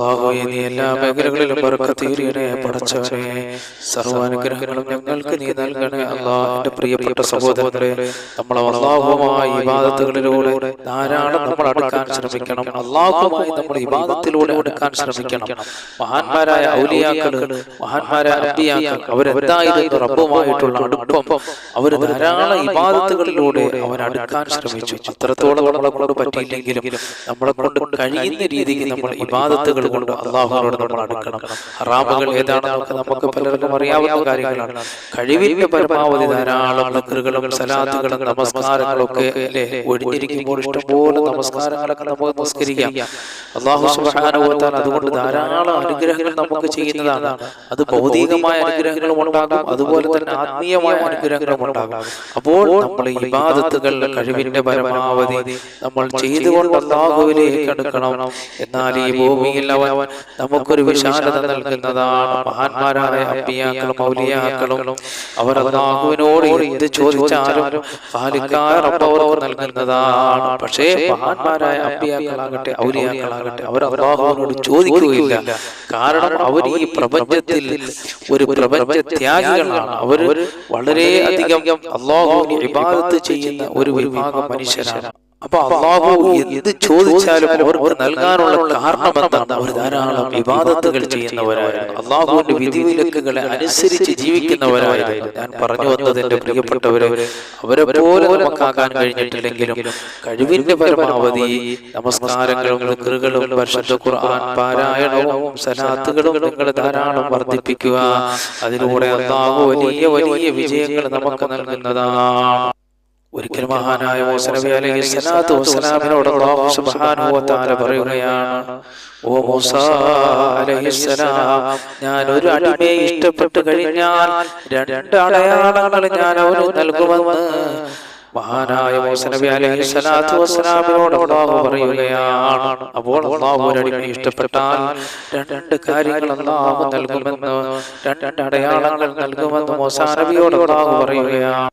അള്ളാഹുവെ നീ എല്ലാ മേഖലകളിലും ബർക്കത്തീരിയണേ പടച്ചവനെ സർവാനുഗ്രഹങ്ങളും ഞങ്ങൾക്ക് നീ നൽകണേ. പ്രിയപ്പെട്ട സഹോദരങ്ങളെ നമ്മളെ അള്ളാഹുമായി ഇബാദത്തുകളിലൂടെ ധാരാളം നമ്മൾ അടുക്കാൻ ശ്രമിക്കണം. അള്ളാഹുമായി നമ്മൾ ഇബാദത്തിലൂടെ അടുക്കാൻ ശ്രമിക്കണം. മഹാന്മാരായ ഔലിയാക്കൾ മഹാന്മാരായ അമ്പിയാക്കൾ അവരെന്തായിരുന്നു റബ്ബുമായിട്ടുള്ള അടുപ്പം? അവർ ധാരാളം ഇബാദത്തുകളിലൂടെ അവൻ അടുക്കാൻ ശ്രമിച്ചു. അത്രത്തോളം നമ്മളെ കൊണ്ട് പറ്റിയില്ലെങ്കിലും നമ്മളെ കൊണ്ട് കഴിയുന്ന രീതിക്ക് നമ്മൾ ഇബാദത്തുകൾ കൊണ്ട് അള്ളാഹുവിനോട് നമ്മൾ അടുക്കണം. ഹറാമുകൾ ഏതാണെന്നൊക്കെ നമുക്ക് പലർക്കും അറിയാവുന്ന കാര്യങ്ങളാണ്. കഴിവിന്റെ പരമാവധി ധാരാളം നക്കറുകളും സലാത്തുകളും നമസ്കാരങ്ങളും ഒക്കെ അല്ലേ ഒഴിഞ്ഞിരിക്കുമ്പോൾ ഇഷ്ടംപോലെ നമസ്കാരങ്ങളൊക്കെ നമുക്ക് നമസ്കരിക്കാം. അള്ളാഹു സുബ്ഹാനഹു അതുകൊണ്ട് ധാരാളം അനുഗ്രഹങ്ങൾ നമുക്ക് ചെയ്യുന്നതാണ്. അത് ഭൗതികമായ അനുഗ്രഹങ്ങളും ഉണ്ടാകും. അതുപോലെ തന്നെ ആത്മീയമായ അനുഗ്രഹങ്ങളും ഉണ്ടാകും. അപ്പോൾ നമ്മൾ ഈ ഇബാദത്തുകൾ കഴിവിന്റെ പരമാവധി നമ്മൾ ചെയ്തുകൊണ്ട് അള്ളാഹുവിലേക്ക് അടുക്കണം. എന്നാൽ ഈ ഭൂമിയിൽ അവൻ നമുക്കൊരു വിശാലത നൽകുന്നതാണ്. മഹാന്മാരായ അമ്പിയാക്കളും മൗലിയാക്കളും അവർ അള്ളാഹുവിനോട് എന്ത് ചോദിച്ചാലും പാലിക്കാറപ്പവർ നൽകുന്നതാണ്. പക്ഷേ മഹാന്മാരായ അമ്പിയാക്കളാകട്ടെ ഔലിയാക്കളാകട്ടെ അവർ അള്ളാഹുവിനോട് ചോദിക്കുകയില്ല. കാരണം അവർ ഈ പ്രപഞ്ചത്തിൽ ഒരു പ്രപഞ്ച ത്യാഗികളാണ് അവർ വളരെയധികം അള്ളാഹുവിന് വിഭാഗത്ത് ചെയ്യുന്ന ഒരു വിഭാഗം മനുഷ്യരാണ്. അപ്പൊ അള്ളാഹു എന്ത് ചോദിച്ചാലും അവർക്ക് നൽകാനുള്ള കാരണം എന്താണ് അവർ ധാരാളം വിവാദത്തുകൾ ചെയ്യുന്നവരായിരുന്നു. അള്ളാഹുവിന്റെ വിധിവിലക്കുകളെ അനുസരിച്ച് ജീവിക്കുന്നവരായിരുന്നു. ഞാൻ പറഞ്ഞു വന്നത് എന്റെ പ്രിയപ്പെട്ടവരെ അവരെ പോലെ നമുക്കാകാൻ കഴിഞ്ഞിട്ടില്ലെങ്കിലും കഴിവിന്റെ പരമാവധി നമസ്കാരങ്ങളും കൃകളും പരിശുദ്ധ ഖുർആൻ പാരായണവും സനാത്തുകളും നിങ്ങൾ ധാരാളം വർദ്ധിപ്പിക്കുക. അതിലൂടെ അള്ളാഹു വലിയ വലിയ വിജയങ്ങൾ നമുക്ക് നൽകുന്നതാണ്. ഒരിക്കൽ മഹാനായ മൂസ നബി അലൈഹി സ്വലാത്തു വസ്സലാമിനോട് അല്ലാഹു സുബ്ഹാനഹു വ തആല പറയുകയാണ്. ഓ മൂസ ഞാൻ ഒരു അടിമയെ ഇഷ്ടപ്പെട്ടു കഴിഞ്ഞാൽ രണ്ട് അടയാളങ്ങൾ ഞാൻ അവന് നൽകുമെന്ന് മഹാനായ മൂസ നബി അലൈഹി സ്വലാത്തു വസ്സലാമിനോട് അല്ലാഹു പറയുകയാണ്. അപ്പോൾ അല്ലാഹു ഒരു അടിമയെ ഇഷ്ടപ്പെട്ടാൽ രണ്ട് കാര്യങ്ങൾ അല്ലാഹു നൽകുമെന്ന് രണ്ട് അടയാളങ്ങൾ നൽകുമെന്ന് മൂസ നബിയോട് അല്ലാഹു പറയുകയാണ്.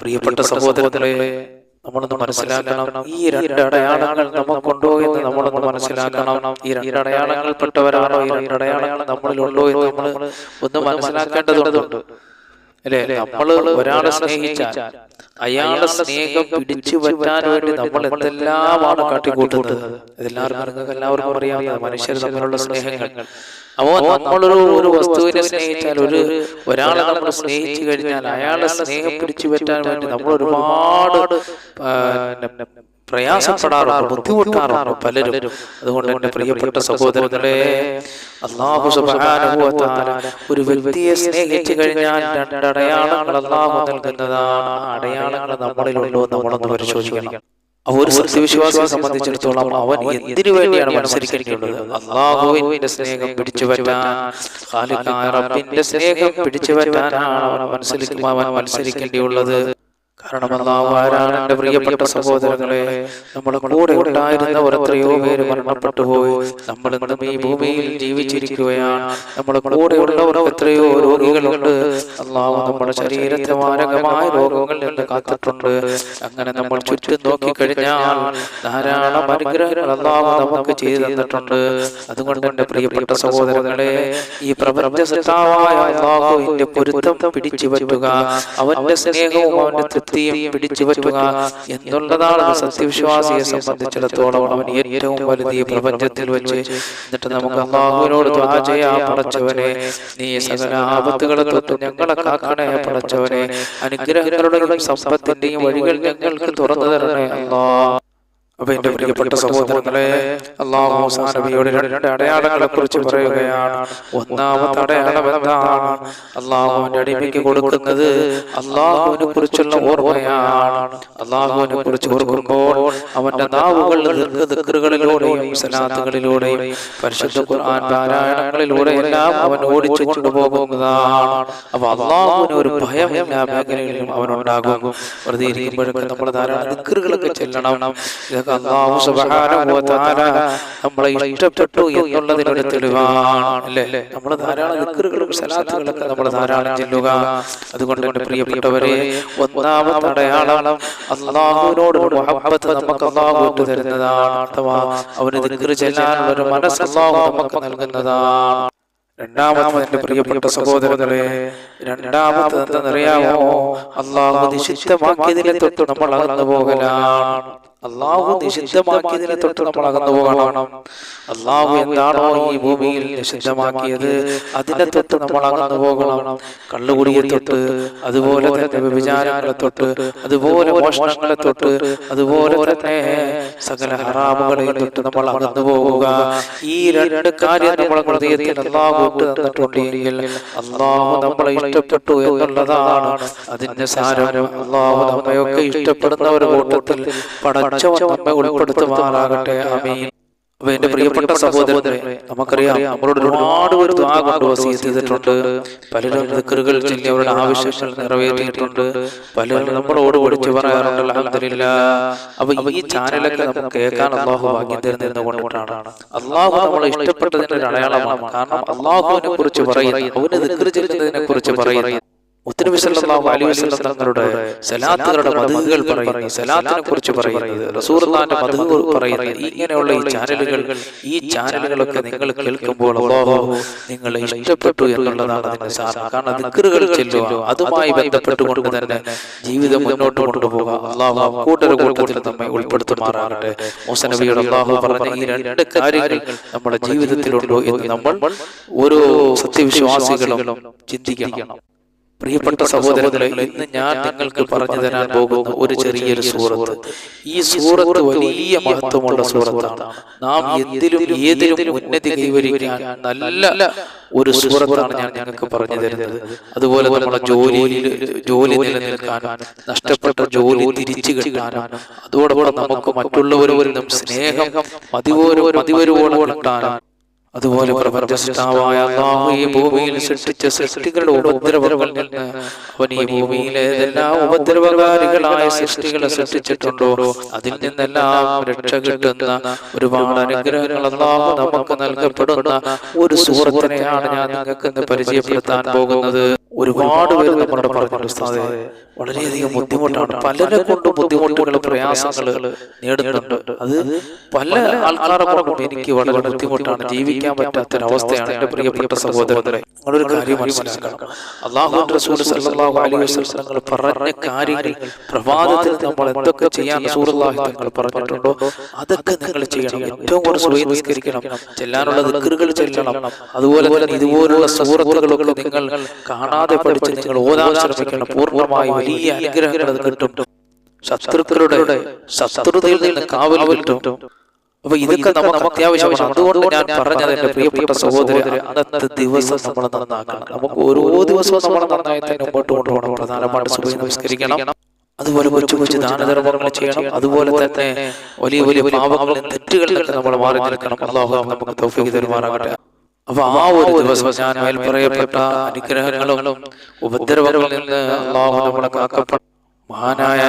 പ്രിയപ്പെട്ട സഹോദരങ്ങളെ നമ്മളൊന്ന് മനസ്സിലാക്കണം. ഈ രണ്ട് അടയാളങ്ങൾ നമുക്കുണ്ടോ എന്ന് നമ്മളൊന്ന് മനസ്സിലാക്കണം. ഈ രണ്ട് അടയാളങ്ങൾ പെട്ടവരാണോ? ഈ രണ്ടടയാളങ്ങൾ നമ്മളിലുണ്ടോ എന്ന് നമ്മൾ ഒന്ന് മനസ്സിലാക്കേണ്ടതുണ്ട്. അല്ലേ? നമ്മൾ ഒരാളെ സ്നേഹിച്ചാൽ അയാളുടെ സ്നേഹം പിടിച്ചു പറ്റാൻ വേണ്ടി നമ്മൾ എന്തെല്ലാമാണ് കാട്ടിക്കൂട്ടുന്നത്. ഇതെല്ലാവരും നിങ്ങൾക്ക് എല്ലാവർക്കും അറിയാവുന്ന മനുഷ്യർ തമ്മിലുള്ള സ്നേഹങ്ങൾ. അപ്പോ നമ്മളൊരു ഒരു വസ്തുവിനെ സ്നേഹിച്ചാൽ ഒരു ഒരാളെ നമ്മൾ സ്നേഹിച്ചു കഴിഞ്ഞാൽ അയാളെ സ്നേഹം പിടിച്ചു പറ്റാൻ വേണ്ടി നമ്മൾ ഒരുപാട് പ്രയാസപ്പെടാറുണ്ട് ബുദ്ധിമുട്ടാറുണ്ട് പലരും. അതുകൊണ്ട് എന്റെ പ്രിയപ്പെട്ട സഹോദരങ്ങളെ അള്ളാഹു ഒരു വ്യക്തിയെ സ്നേഹിച്ചു കഴിഞ്ഞാൽ രണ്ടടയാളങ്ങൾ അള്ളാഹു നൽകുന്നതാണ്. അടയാളങ്ങൾ നമ്മളിലുണ്ടോ നമ്മളൊന്ന് പരിശോധിക്കണം. ഒരു സത്യവിശ്വാസിയെ സംബന്ധിച്ചിടത്തോളം അവൻ എന്തിനു വേണ്ടിയാണ് മത്സരിക്കേണ്ടത് അള്ളാഹുവിന്റെ സ്നേഹം പിടിച്ചു പറ്റാൻ റബ്ബിന്റെ സ്നേഹം പിടിച്ചു പറ്റാനാണ് അവൻ മത്സരിക്കുമ്പോൾ അവൻ മത്സരിക്കേണ്ടിയുള്ളത്. കാരണം അള്ളാഹു ആരാണ് എന്റെ പ്രിയപ്പെട്ട സഹോദരങ്ങളെ? നമ്മുടെ കൂടെ ഉണ്ടായിരുന്നവർ എത്രയോ പേര് മരണപ്പെട്ടു പോയി നമ്മൾ ഇന്നും ഈ ഭൂമിയിൽ ജീവിച്ചിരിക്കുകയാണ്. നമ്മുടെ കൂടെ ഉള്ളവർ എത്രയോ രോഗികളുണ്ട്. അള്ളാഹു നമ്മുടെ ശരീരത്തെ മാരകമായ രോഗങ്ങളിൽ നിന്ന് കാത്തിട്ടുണ്ട്. അങ്ങനെ നമ്മൾ ചുറ്റും നോക്കിക്കഴിഞ്ഞാൽ ധാരാളം അനുഗ്രഹങ്ങൾ അള്ളാഹു നമുക്ക് ചെയ്തു തന്നിട്ടുണ്ട്. അതുകൊണ്ട് എന്റെ പ്രിയപ്പെട്ട സഹോദരങ്ങളെ ഈ പ്രപഞ്ച സൃഷ്ടാവായ അള്ളാഹുവിന്റെ പൊരുത്തം പിടിച്ചു പറ്റുക അവന്റെ സ്നേഹവും അവന്റെ തൃപ്തിയും പിടിച്ചു പറ്റുക എന്നുള്ളതാണ് സത്യവിശ്വാസിയെ സംബന്ധിച്ചിടത്തോളം അവൻ ഏറ്റവും വലുത് പ്രപഞ്ചത്തിൽ വെച്ച്. എന്നിട്ട് നമുക്ക് ദ്വാ ചെയ്യാ പടച്ചവനെ നീ സകല ആപത്തുകളെ തൊട്ട് ഞങ്ങളെ കാക്കണേ പടച്ചവനെ. അനുഗ്രഹങ്ങളുടെ സമ്പത്തിന്റെയും വഴികൾ ഞങ്ങൾക്ക് തുറന്നു തരണേ അല്ലാ. അപ്പൊ എന്റെ പ്രിയപ്പെട്ട സഹോദരങ്ങളെ അള്ളാഹു നബിയോട് രണ്ട് അടയാളങ്ങളെ കുറിച്ച് പറയുകയാണ്. ഒന്നാമത്തെ അടയാളം എന്താണ്? അള്ളാഹുവിന്റെ അടിമയ്ക്ക് കൊടുക്കുന്നത് അള്ളാഹുവിനെ കുറിച്ചുള്ള ഓർമ്മയാണ്. അള്ളാഹുവിനെ കുറിച്ച് ഓർക്കുമ്പോൾ അവന്റെ നാവുകൾ ദീർഘദിക്കറുകളിലൂടെയും സലാത്തുകളിലൂടെയും പരിശുദ്ധ ഖുർആൻ പാരായണങ്ങളിലൂടെ എല്ലാം അവൻ ഓടിച്ചു കൊണ്ടുപോകുന്നതാണ് അപ്പൊ അള്ളാഹുവിന് ഒരു ഭയം എല്ലാ മേഖലകളിലും അവനുണ്ടാകും വെറുതെ ഇരിക്കുമ്പോഴൊക്കെ നമ്മൾ ധാരാളം ദിക്കറുകളൊക്കെ ചെല്ലണം. നിങ്ങൾക്ക് അള്ളാഹു തആല നമ്മളെ ഇഷ്ടപ്പെട്ടു എന്നുള്ളതിനൊരു തെളിവാണ് അല്ലേ നമ്മൾ ധാരാളം ദിക്റുകളും സലാത്തുകളൊക്കെ നമ്മൾ ധാരാളം ചെല്ലുക. അതുകൊണ്ട് എന്റെ പ്രിയപ്പെട്ടവരെ ഒന്നാമത്തെ അടയാളം അള്ളാഹുവിനോട് മുഹബ്ബത്ത് നമുക്ക് അള്ളാഹു ഇട്ട് തരുന്നതാണ് അഥവാ അവന് ദിക്റ് ചെല്ലാനുള്ള ഒരു മനസ്സ് അള്ളാഹു നമുക്ക് നൽകുന്നതാണ്. രണ്ടാമത്തെ എന്റെ പ്രിയപ്പെട്ട സഹോദരങ്ങളെ രണ്ടാമത്തെ എന്തെന്നറിയാമോ അള്ളാഹു നിഷിദ്ധമാക്കിയതിനെ തൊട്ട് നമ്മൾ അകന്നു പോകലാണ്. അള്ളാഹു നിഷിദ്ധമാക്കിയതിനെ തൊട്ട് നമ്മൾ അകന്നു പോകണം. അള്ളാഹു എന്താണോ ഈ ഭൂമിയിൽ നിഷിദ്ധമാക്കിയത് അതിനെ തൊട്ട് നമ്മൾ അകന്നു പോകണം. കള്ളുകുടിയെ തൊട്ട് അതുപോലെ തന്നെ വ്യഭിചാരങ്ങളെ തൊട്ട് അതുപോലെ മോഷണങ്ങളെ തൊട്ട് അതുപോലെ തന്നെ സകല ഹറാമുകളെ തൊട്ട് നമ്മൾ അകന്നു പോവുക. ഈ രണ്ട് കാര്യം നമ്മൾ ഹൃദയത്തിൽ അള്ളാഹു തന്നിട്ടുണ്ടെങ്കിൽ അള്ളാഹു നമ്മളെ ഇഷ്ടപ്പെട്ടു എന്നുള്ളതാണ് അതിന്റെ സാരം. അള്ളാഹു നമ്മയൊക്കെ ഇഷ്ടപ്പെടുന്ന ഒരു കൂട്ടത്തിൽ പടച്ചവൻ നമ്മെ ഉൾപ്പെടുത്തുമാറാകട്ടെ. അമീൻ അപ്പൊ എന്റെ പ്രിയപ്പെട്ട സഹോദരനെ നമുക്കറിയാം നമ്മളോട് ഒരുപാട് പേര് ദ്വാ കൊണ്ട് വസീത് ചെയ്തിട്ടുണ്ട്. പലരും ദിക്കറുകൾ ചൊല്ലി അവരുടെ ആവശ്യങ്ങൾ നിറവേറ്റിയിട്ടുണ്ട്. പലരും നമ്മളോട് വിളിച്ചു പറയാറുണ്ട് അലഹമില്ല അപ്പൊ ഈ ചാനലൊക്കെ നമുക്ക് കേൾക്കാൻ അള്ളാഹു ഭാഗ്യം തരുന്നിരുന്ന കൊണ്ടിട്ടാണ് അള്ളാഹു നമ്മളെ ഇഷ്ടപ്പെട്ടതിന്റെ ഒരു അടയാളമാണ് കാരണം അള്ളാഹുവിനെ കുറിച്ച് പറയുന്നത് അവന് ദിക്കറ് ചെല്ലുന്നതിനെ കുറിച്ച് പറയുന്നത് മുത്തനബി സല്ലല്ലാഹു അലൈഹി വസല്ലം തങ്ങളുടെ സലാത്തുകളുടെ സലാത്തിനെ കുറിച്ച് പറയുന്നത് പറയുന്നത് ഇങ്ങനെയുള്ള ഈ ചാനലുകൾ ഈ ചാനലുകളൊക്കെ നിങ്ങൾ കേൾക്കുമ്പോൾ അള്ളാഹു നിങ്ങളെ ഇഷ്ടപ്പെട്ടു എന്നുള്ളതാണ് സാധനം കാരണം ചെല്ലുക അതുമായി ബന്ധപ്പെട്ടുകൊണ്ട് തന്നെ ജീവിതം മുന്നോട്ട് കൊണ്ടുപോകുക. അള്ളാഹു കൂട്ടര കൂട്ടത്തിൽ നമ്മെ ഉൾപ്പെടുത്തുമാറാകട്ടെ മൂസ നബിയുടെ അള്ളാഹു പറഞ്ഞ ഈ രണ്ട് കാര്യങ്ങൾ നമ്മുടെ ജീവിതത്തിലുണ്ടോ എന്ന് നമ്മൾ ഓരോ സത്യവിശ്വാസികളും ചിന്തിക്കണം പ്രിയപ്പെട്ട സഹോദരങ്ങളെ ഇന്ന് ഞാൻ നിങ്ങൾക്ക് പറഞ്ഞു തരാൻ പോകുന്ന ഒരു ചെറിയൊരു സൂറത്ത് ഈ സൂറത്ത് വലിയ മഹത്വമുള്ള സൂറത്താണ് നാം എന്തിലും ഏതിലും ഉന്നതി കൈവരിക്കാൻ നല്ല ഒരു സൂറത്താണ് ഞാൻ ഞങ്ങൾക്ക് പറഞ്ഞു തരുന്നത്. അതുപോലെ നമ്മുടെ ജോലിയിൽ ജോലി നിലനിൽക്കാനും നഷ്ടപ്പെട്ട ജോലി തിരിച്ചു കിട്ടാനും അതോടൊപ്പം നമുക്ക് മറ്റുള്ളവരോരും സ്നേഹം മതിവോരോ മതിവരോളം കിട്ടാനും അതുപോലെ പ്രപഞ്ചസ്ഥാവായ അള്ളാഹു ഈ ഭൂമിയിൽ സൃഷ്ടിച്ച സൃഷ്ടികളുടെ ഉപദ്രവങ്ങളിൽ നിന്ന് അവൻ ഈ ഭൂമിയിലെ എല്ലാ ഉപദ്രവകാരികളായ സൃഷ്ടികളെ സൃഷ്ടിച്ചിട്ടുണ്ടോ? അതിൽ നിന്നെല്ലാം രക്ഷ കിട്ടുന്ന ഒരുപാട് അനുഗ്രഹങ്ങൾ അള്ളാഹു നമുക്ക് നൽകപ്പെടുന്ന ഒരു സുഹൃത്തിനെയാണ് ഞാൻ നിങ്ങൾക്ക് ഇന്ന് പരിചയപ്പെടുത്താൻ പോകുന്നത്. ഒരുപാട് പേര് നമ്മുടെ പറഞ്ഞിട്ടുണ്ട് വളരെയധികം ബുദ്ധിമുട്ടാണ്. പലരെ കൊണ്ടും ബുദ്ധിമുട്ടുകൾ പ്രയാസങ്ങൾ നേടുന്നുണ്ട് അത് പല ആൾക്കാരെ കൊണ്ടും എനിക്ക് വളരെ ബുദ്ധിമുട്ടാണ്. ജീവിക്കാൻ പറ്റാത്തൊരവസ്ഥയാണ് എന്റെ പ്രിയപ്പെട്ട സഹോദരങ്ങളെ നിങ്ങളൊരു കാര്യം മനസ്സിലാക്കണം. അള്ളാഹു റസൂൽ സല്ലല്ലാഹു അലൈഹി വസല്ലം പറഞ്ഞ കാര്യങ്ങൾ പ്രഭാതത്തിൽ നമ്മൾ എന്തൊക്കെ ചെയ്യാൻ റസൂലുള്ളാഹി തങ്ങൾ പറഞ്ഞിട്ടുണ്ടോ? അതൊക്കെ നിങ്ങൾ ചെയ്യണം. ഏറ്റവും കൂടുതൽ സ്വീകരിക്കണം നിസ്കരിക്കണം. ചെല്ലാനുള്ള ദിക്റുകൾ ചെല്ലണം. അതുപോലെ തന്നെ ഇതുപോലുള്ള സൂറത്തുകളൊക്കെ നിങ്ങൾ കാണാതെ പഠിച്ച് നിങ്ങൾ ഓതാൻ ശ്രമിക്കണം പൂർണമായി വലിയ അനുഗ്രഹങ്ങൾ അത് കിട്ടും. ശത്രുക്കളുടെ ശത്രുതയിൽ നിന്ന് കാവൽ കിട്ടും. അപ്പൊ ഇതൊക്കെ നമുക്ക് അത്യാവശ്യമാണ്. അതുകൊണ്ട് ഞാൻ പറഞ്ഞത് എന്റെ പ്രിയപ്പെട്ട സഹോദരൻ അന്നത്തെ ദിവസം നമ്മൾ നന്നാക്കണം. നമുക്ക് ഓരോ ദിവസവും നമ്മൾ നന്നായി തന്നെ മുമ്പോട്ട് കൊണ്ടുപോകണം. പ്രധാനമായിട്ട് സുബഹി നമസ്കരിക്കണം. അതുപോലെ കൊച്ചു കൊച്ചു ദാനധർമ്മങ്ങൾ ചെയ്യണം. അതുപോലെ തന്നെ വലിയ വലിയ പാപങ്ങളും തെറ്റുകളിലൊക്കെ നമ്മൾ മാറി നിൽക്കണം. അള്ളാഹു നമുക്ക് തൗഫീഖ് തരുമാറാകട്ടെ. അപ്പൊ ആ ഒരു ദിവസം ഞാൻ മേൽപ്പറയപ്പെട്ട അനുഗ്രഹങ്ങളും ഉപദ്രവങ്ങളിൽ നിന്ന് നമ്മളെ കാക്കപ്പെട്ട മഹാനായ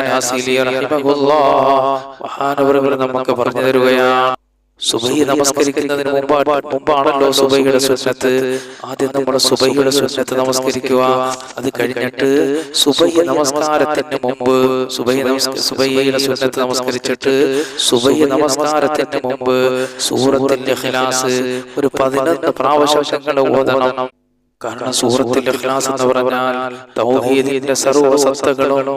നമുക്ക് പറഞ്ഞു തരുകയാണ്. സുബഹി നമസ്കരിക്കുന്നതിന് മുമ്പ് മുമ്പാണല്ലോ സുബഹിയുടെ സുന്നത്ത്. ആദ്യം നമ്മൾ സുബഹിയുടെ സുന്നത്ത് നമസ്കരിക്കുക. അത് കഴിഞ്ഞിട്ട് സുബഹി നമസ്കാരത്തിന് മുമ്പ് സുബഹി നമസ്ക സുബഹിയുടെ സുന്നത്ത് നമസ്കരിച്ചിട്ട് സുബഹി നമസ്കാരത്തിന് മുമ്പ് സൂറത്തിന്റെ ഖിലാസ് ഒരു പതിനൊന്ന് പ്രാവശ്യങ്ങൾ ഓതണം. കാരണം സൂറത്തിന്റെ ഖിലാസ് എന്ന് പറഞ്ഞാൽ തൗഹീദിന്റെ സർവസത്തകളും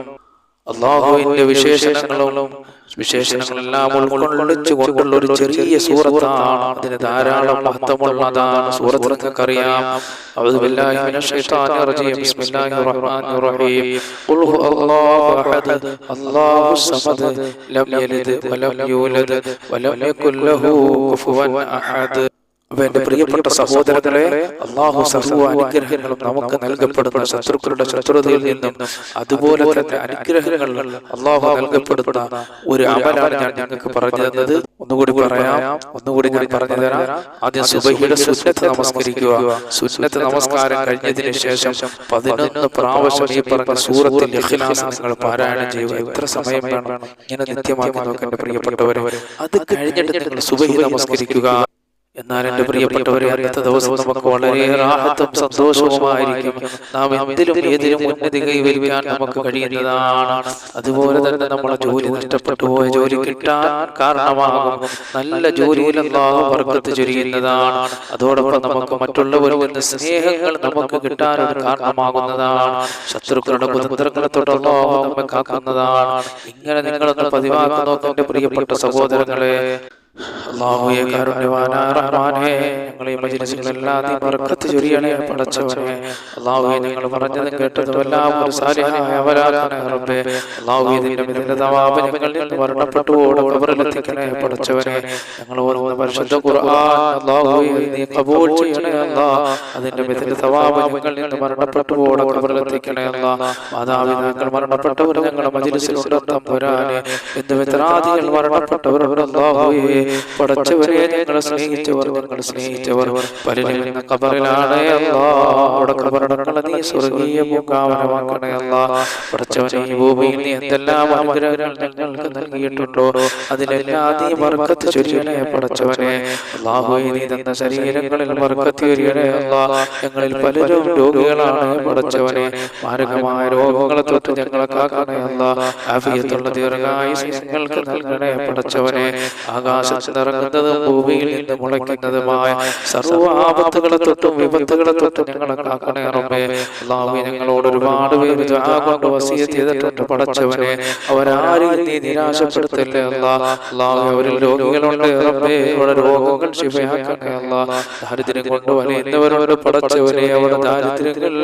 അള്ളാഹുവിന്റെ വിശേഷണങ്ങളും വിശേഷണങ്ങളെല്ലാം ഉൾക്കൊള്ളിച്ചു കൊണ്ടുള്ള ഒരു ചെറിയ സൂറത്താണ് അതിന് ധാരാളം മഹത്വമുള്ളതാണ് സൂറത്ത് നിങ്ങൾക്കറിയാം أعوذ بالله من الشيطان الرجيم بسم الله الرحمن الرحيم قل هو الله أحد الله الصمد لم يلد ولم يولد ولم يكن له كفوا أحد അപ്പൊ എന്റെ പ്രിയപ്പെട്ട സഹോദരങ്ങളെ അള്ളാഹു സർവ അനുഗ്രഹങ്ങളും നമുക്ക് നൽകപ്പെടുന്ന ശത്രുക്കളുടെ ശത്രുതയിൽ നിന്നും അതുപോലെ തന്നെ അനുഗ്രഹങ്ങൾ അള്ളാഹു നൽകപ്പെടുന്ന ഒരു അമലാണ് ഞാൻ നിങ്ങൾക്ക് പറഞ്ഞു തന്നത്. ഒന്നുകൂടി പറയാം. ഒന്നുകൂടി ഞാൻ പറഞ്ഞു തരാം. ആദ്യം സുബഹിയുടെ സുന്നത്ത് നമസ്കരിക്കുക. സുന്നത്ത് നമസ്കാരം കഴിഞ്ഞതിന് ശേഷം പതിനൊന്ന് പ്രാവശ്യം ഈ പറഞ്ഞ സൂറത്തിൽ ഇഖ്ലാസ് നിങ്ങൾ പാരായണം ചെയ്യുക. എത്ര സമയം വേണം? ഇങ്ങനെ നിത്യമാക്കി നോക്കാൻ പ്രിയപ്പെട്ടവരെ. അത് കഴിഞ്ഞിട്ട് നിങ്ങൾ സുബഹി നമസ്കരിക്കുക. എന്നാൽ എന്റെ പ്രിയപ്പെട്ടവരെ അടുത്ത ദിവസം നമുക്ക് വളരെ റാഹത്തും സന്തോഷവുമായിരിക്കും. നാം എന്തിലും ഏതിലും ഉന്നതി കൈവരിക്കാൻ നമുക്ക് കഴിയുന്നതാണ്. അതുപോലെ തന്നെ നമ്മളെ ജോലി നഷ്ടപ്പെട്ടു പോയ ജോലി കിട്ടാൻ കാരണമാകും. നല്ല ജോലിയിൽ അല്ലാഹു ബർക്കത്ത് ചൊരിയുന്നതാണ് അതോടൊപ്പം നമുക്ക് മറ്റുള്ളവരിൽ നിന്ന് സ്നേഹങ്ങൾ നമുക്ക് കിട്ടാൻ ഒരു കാരണമാകുന്നതാണ്. ശത്രുക്കളുടെ കുതന്ത്രങ്ങളെ തൊട്ട് നമ്മെ കാക്കുന്നതാണ്. ഇങ്ങനെ നിങ്ങളൊന്ന് പതിവാക്കി നോക്കുന്ന എന്റെ പ്രിയപ്പെട്ട സഹോദരങ്ങളെ. അള്ളാഹുയെ കാരുണ്യവാനായ റഹ്മാനേ ഞങ്ങളെ മജിലിസുകളെല്ലാം നീ ബർക്കത്ത് ചൊരിയണേ പടച്ചവനെ. അള്ളാഹുയെ ഞങ്ങൾ പറഞ്ഞതും കേട്ടതും ഒരു അവരാകണേ റബ്ബേ. അള്ളാഹുയെ നിന്റെ മിഥിന്റെ തവാബ് ഞങ്ങളിൽ നിന്ന് മരണപ്പെട്ടു ഓടെ കബറിലെത്തിക്കണേ പടച്ചവനെ. ഞങ്ങൾ ഓർമ്മ പരിശുദ്ധ ഖുർആൻ അള്ളാഹുയെ നീ കബൂൽ ചെയ്യണേ അല്ലാ. അതിന്റെ മിഥിന്റെ തവാബ് ഞങ്ങളിൽ നിന്ന് മരണപ്പെട്ടു ഓടെ കബറിലെത്തിക്കണേ അല്ലാ. മാതാപിതാക്കൾ മരണപ്പെട്ടവർ ഞങ്ങളുടെ മജിലിസിലുണ്ട് തമ്പുരാനെ എന്ത് മിത്രാദികൾ മരണപ്പെട്ടവർ അള്ളാഹുയെ പടച്ചവരെ ഞങ്ങളെ സ്നേഹിച്ചവർ സ്നേഹിച്ചവർ പലരും ഇന്ന് കബറിലാണ് അല്ലാ. അവിടെ കബറടങ്ങളെ നീ സ്വർഗീയ പൂങ്കാവനമാക്കണേ അല്ലാ. പടച്ചവനെ ഈ ഭൂമിയിൽ നീ എന്തെല്ലാം അനുഗ്രഹങ്ങൾ ഞങ്ങൾക്ക് നൽകിയിട്ടുണ്ടോ? അതിലെല്ലാം നീ ചൊരിയണേ പടച്ചവനെ. നീ തന്ന ശരീരങ്ങളിൽ ബർക്കത്ത് ചൊരിയണേ അല്ലാ. ഞങ്ങളിൽ പലരും രോഗികളാണ് പടച്ചവനെ. മാരകമായ രോഗങ്ങളെ തൊട്ട് ഞങ്ങളെ കാക്കണേ അല്ലാ. ആഫിയത്തുള്ള ദീർഘായുസ് ഞങ്ങൾക്ക് നൽകണേ പടച്ചവനെ. ആകാശത്ത് നിറങ്ങുന്നതും ഭൂമിയിൽ നിന്ന് മുളയ്ക്കുന്നതുമായ സർവ ആപത്തുകളെ തൊട്ടും വിപത്തുകളെ തൊട്ടും ഞങ്ങളെ കാക്കണേ റബ്ബേ. അല്ലാഹുവേ ഞങ്ങളോട് ഒരുപാട് പേര് കൊണ്ട് വസിയത്ത് ചെയ്തിട്ടുണ്ട് പടച്ചവനെ അവരാരും നീ നിരാശപ്പെടുത്തല്ലേ അള്ളാഹു. അവരിൽ രോഗികളുണ്ട് റബ്ബേ. ഇവിടെ രോഗങ്ങൾ ശിവയാക്കണേ അള്ളാഹ്. ദാരിദ്ര്യം കൊണ്ട് വലയുന്നവരോട് പടച്ചവനെ അവരുടെ ദാരിദ്ര്യങ്ങൾ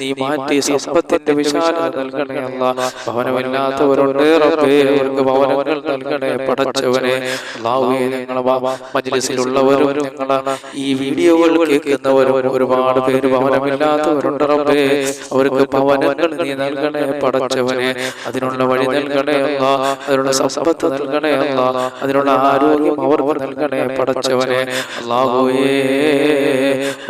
നീ മാറ്റി സമ്പത്തിന്റെ വിശാലത നൽകണേ അള്ളാഹ്. ഭവനമില്ലാത്തവരുണ്ട് റബ്ബേ അവർക്ക് ഭവനങ്ങൾ നൽകണേ പടച്ചവനെ അല്ലാഹുവേ ഞങ്ങളെ മജ്ലിസിലുള്ളവരും ഞങ്ങളെ ഈ വീഡിയോകൾ കേൾക്കുന്നവരും ഒരുപാട് പേര് ഭവനമില്ലാത്തവരുണ്ട് റബ്ബേ. അവർക്ക് ഭവനങ്ങൾ നീ നൽകണേ പടച്ചവനെ അതിനുള്ള വഴി നൽകണേ അല്ല അതിനുള്ള സമ്പത്ത് നൽകണേ അല്ല അതിനുള്ള ആരോഗ്യം അവർക്ക് നൽകണേ പടച്ചവനെ അല്ലാഹുവേ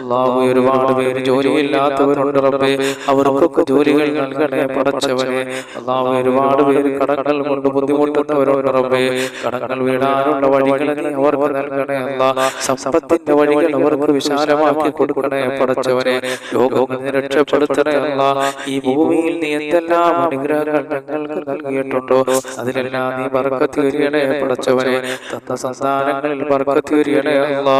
അല്ലാഹുവേ ഒരുപാട് പേര് ജോലിയില്ലാത്തവരുണ്ട് റബ്ബേ. അവർക്കൊക്കെ ജോലികൾ നൽകണേ പടച്ചവനെ അല്ലാഹുവേ ഒരുപാട് പേര് കടങ്ങൾ കൊണ്ട് ബുദ്ധിമുട്ടുന്നവരുണ്ട് റബ്ബേ. കടങ്ങൾ വീടാനുള്ള വഴികൾ നീ അവർക്ക് നൽകണേ അല്ല. സമ്പത്തിന്റെ വഴികൾ അവർക്ക് വിശാലമാക്കി കൊടുക്കണേ പടച്ചവനെ. ലോകങ്ങളെ രക്ഷപ്പെടുത്തണേ അല്ല. ഈ ഭൂമിയിൽ നീ എന്തെല്ലാം അനുഗ്രഹങ്ങൾ ഞങ്ങൾക്ക് നൽകിയിട്ടുണ്ടോ? അതിലെല്ലാം നീ ബർക്കത്ത് വരികണേ പടച്ചവനെ. തന്ന സംസ്ഥാനങ്ങളിൽ ബർക്കത്ത് വരികണേ അല്ലാ.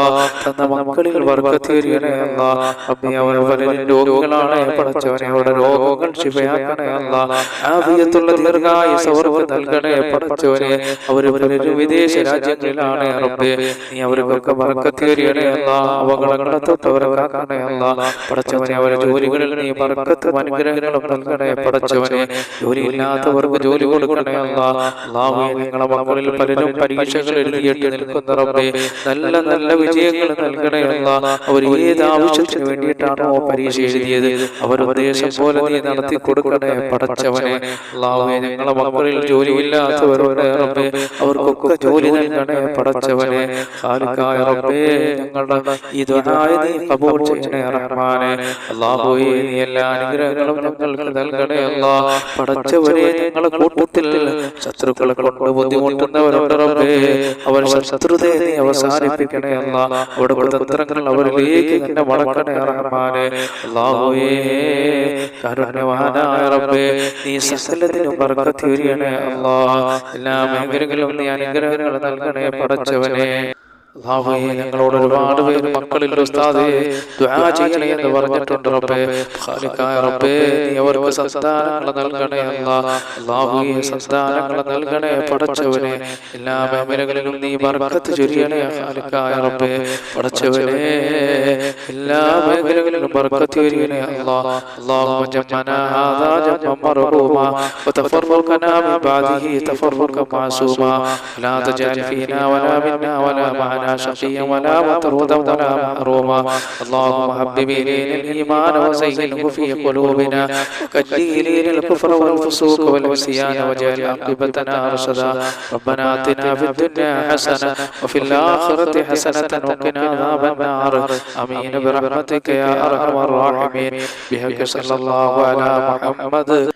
തന്ന മക്കളിൽ ബർക്കത്ത് വരികണേ അല്ലാ. അമ്മ അവർ പലരും രോഗികളാണ് പടച്ചവനെ. അവരുടെ രോഗങ്ങൾ ശിവയാക്കണേ അല്ല. ആഫിയത്തുള്ള ദീർഘായുസ് അവർക്ക് നൽകണേ പടച്ചവനെ. അവർ പലരും വിദേശ രാജ്യങ്ങളിലാണ് റബ്ബേ അവർക്കൊക്കെ ബർക്കത്ത് വരികണേ അല്ലാ. പടച്ചവനെ അവരെ ജോലികളിൽ നീ ബർക്കത്തും അനുഗ്രഹങ്ങളും നൽകണേ പടച്ചവനെ. ജോലിയില്ലാത്തവർക്ക് ജോലി കൊടുക്കണേ അല്ലാ. മക്കളിൽ പലരും പരീക്ഷകൾ എഴുതിയിട്ട് നിൽക്കുന്ന റബ്ബേ നല്ല നല്ല വിജയങ്ങൾ നൽകണേ അവർ ഏത് ആവശ്യത്തിന് വേണ്ടിയിട്ടാണോ പരീക്ഷ എഴുതിയത്? അവർ ഉദ്ദേശം പോലെ നീ നടത്തി കൊടുക്കണേ പടച്ചവനെ. ഞങ്ങളെ മക്കളിൽ ജോലിയില്ലാത്തവരുണ്ട് റബ്ബേ. അവർക്കൊക്കെ ജോലി നൽകണേ പടച്ചവനെ ഖാലിക്കായ റബ്ബേ ഞങ്ങളുടെ ഈ ദുആയ നീ കബൂൽ ചെയ്യണേ റഹ്മാനെ അല്ലാഹുവേ നീ എല്ലാ അനുഗ്രഹങ്ങളും ഞങ്ങൾക്ക് നൽകണേ അല്ലാ. പടച്ചവനെ ഞങ്ങളുടെ കൂട്ടത്തിൽ ശത്രുക്കളെ കൊണ്ട് ബുദ്ധിമുട്ടുന്നവരുണ്ട് റബ്ബേ അവർ ശത്രുതയെ നീ അവസാനിപ്പിക്കണേ അല്ലാ. അവിടെ കുതന്ത്രങ്ങൾ അവരിലേക്ക് തന്നെ മടക്കണേ റഹ്മാനെ അല്ലാഹുവേ കരുണവാനായ റബ്ബേ നീ സകലത്തിനും ബർക്കത്ത് ചൊരിയണേ അല്ലാ. എല്ലാ മേഖലകളിലും നീ അനുഗ്രഹങ്ങൾ നൽകണേ പടച്ചവനെ അള്ളാഹുവേ ഞങ്ങളോട് ഒരുപാട് പേര് ഉസ്താദേ ദുആ എന്ന് പറഞ്ഞിട്ടുണ്ട് റബ്ബേ. നൽകണേ നൽകണേ പടച്ചവനെ എല്ലാ മേഖലകളിലും നീ ബർക്കത്ത് ചൊരിയണേ റബ്ബേ. എല്ലാ ബർക്കത്ത് ചൊരിയണേ ഹാദാ ولا شقيا ولا مطرودا ولا محروما اللهم حبب إلينا الإيمان وزينه في قلوبنا. وكره الينا الكفر والفسوق والعصيان واجعل عاقبتنا رشدا. ربنا آتنا في الدنيا حسنة وفي الآخرة حسنة وقنا عذاب النار. آمين. برحمتك يا أرحم الراحمين. بحق صلى الله على محمد.